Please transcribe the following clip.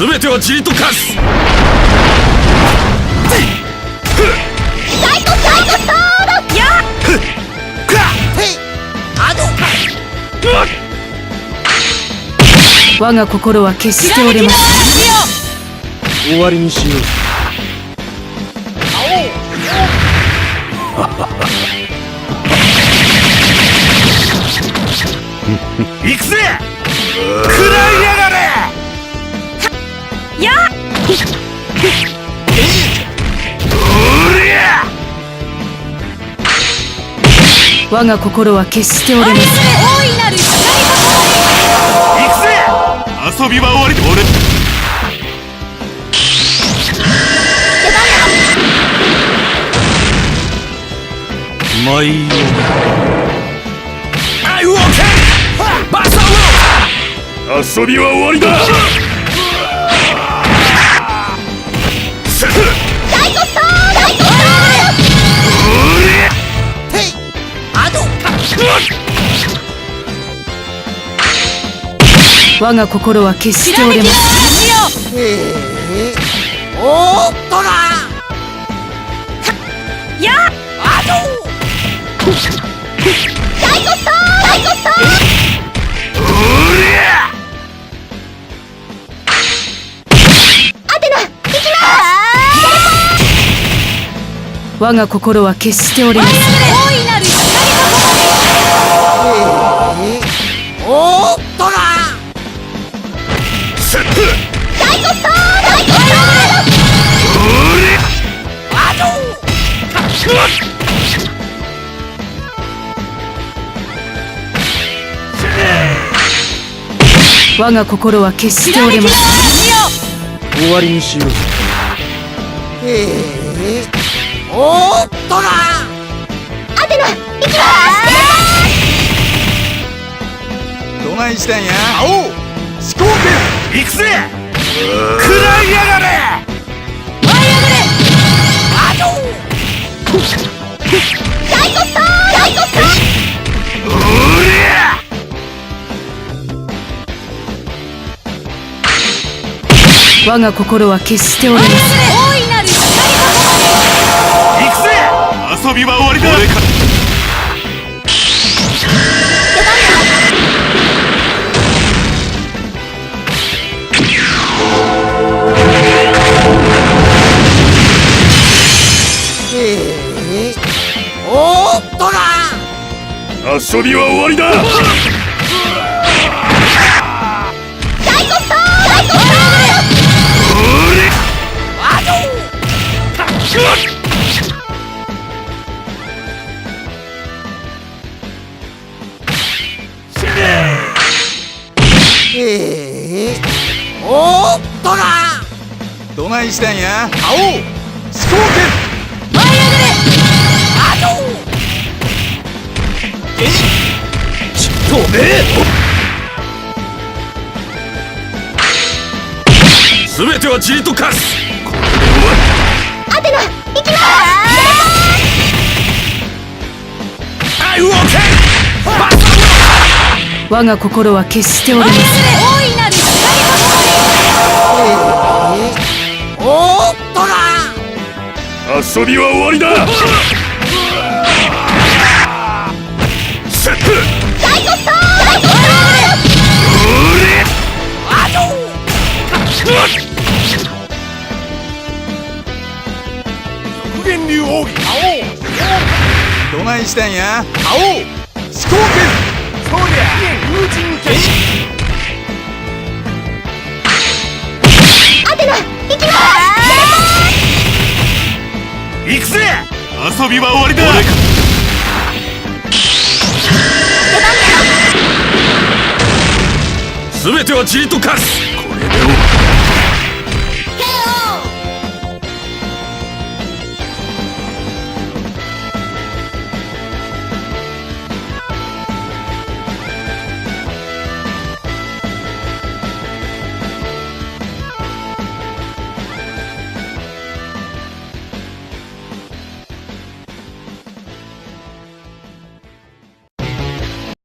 全てはじりと化す。サイコサイコソードや我が心は決して折れません。終わりにしよう。行くぜ食らいやがれや我が心は決して折れません大いなる光行くぜ。遊びは終わり。俺。まいよ遊びは終わりだ我が心は決して折れまおりゃドアテナ行きます我が心は決して折れません我が心は決して折れません終わりにしよう。アテナ行きます。どないしたんや。飛行行くぜ。食らいやがれ我が心は決して折れません大いなる行くぜ遊びは終わりだ。俺か遊びは終わりだ。どないしたんや？青飛行とめ全てはじりと化す。これアテナ行きます。will take バサ我が心は決して折れません大いなる遊びは終わりだ。すっサイコソードサイコソおり極限流奥義どないしたんや？青。飛行そりゃ遊びは終わりだ。全てはと化す。これで